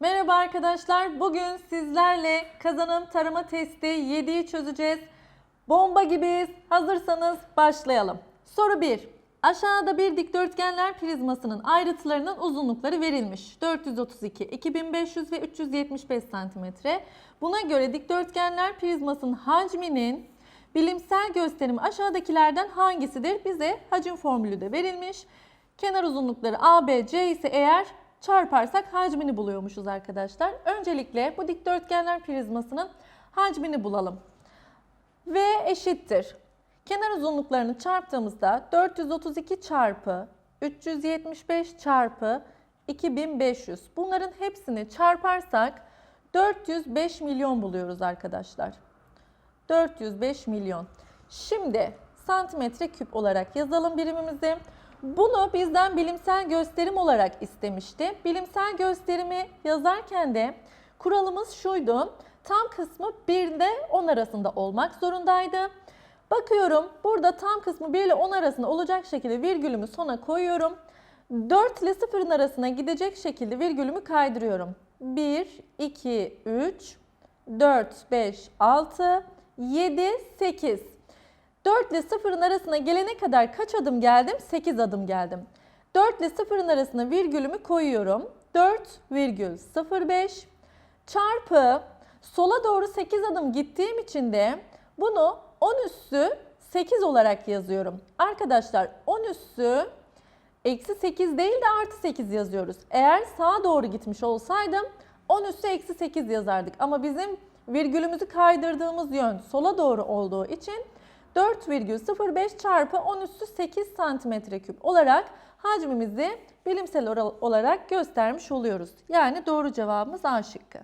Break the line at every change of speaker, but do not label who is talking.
Merhaba arkadaşlar. Bugün sizlerle kazanım tarama testi 7'yi çözeceğiz. Bomba gibiyiz. Hazırsanız başlayalım. Soru 1. Aşağıda bir dikdörtgenler prizmasının ayrıtlarının uzunlukları verilmiş. 432, 2500 ve 375 cm. Buna göre dikdörtgenler prizmasının hacminin bilimsel gösterimi aşağıdakilerden hangisidir? Bize hacim formülü de verilmiş. Kenar uzunlukları A, B, C ise eğer çarparsak hacmini buluyormuşuz arkadaşlar. Öncelikle bu dikdörtgenler prizmasının hacmini bulalım. V eşittir. Kenar uzunluklarını çarptığımızda 432 çarpı 375 çarpı 2500. Bunların hepsini çarparsak 405 milyon buluyoruz arkadaşlar. 405 milyon. Şimdi santimetre küp olarak yazalım birimimizi. Bunu bizden bilimsel gösterim olarak istemişti. Bilimsel gösterimi yazarken de kuralımız şuydu. Tam kısmı 1 ile 10 arasında olmak zorundaydı. Bakıyorum burada tam kısmı 1 ile 10 arasında olacak şekilde virgülümü sona koyuyorum. 4 ile 0'ın arasına gidecek şekilde virgülümü kaydırıyorum. 1, 2, 3, 4, 5, 6, 7, 8. 4 ile 0'ın arasına gelene kadar kaç adım geldim? 8 adım geldim. 4 ile 0'ın arasına virgülümü koyuyorum. 4,05 çarpı sola doğru 8 adım gittiğim için de bunu 10 üssü 8 olarak yazıyorum. Arkadaşlar 10 üssü eksi 8 değil de artı 8 yazıyoruz. Eğer sağa doğru gitmiş olsaydım 10 üssü eksi 8 yazardık. Ama bizim virgülümüzü kaydırdığımız yön sola doğru olduğu için 4,05 çarpı 10 üssü 8 santimetre küp olarak hacmimizi bilimsel olarak göstermiş oluyoruz. Yani doğru cevabımız A şıkkı.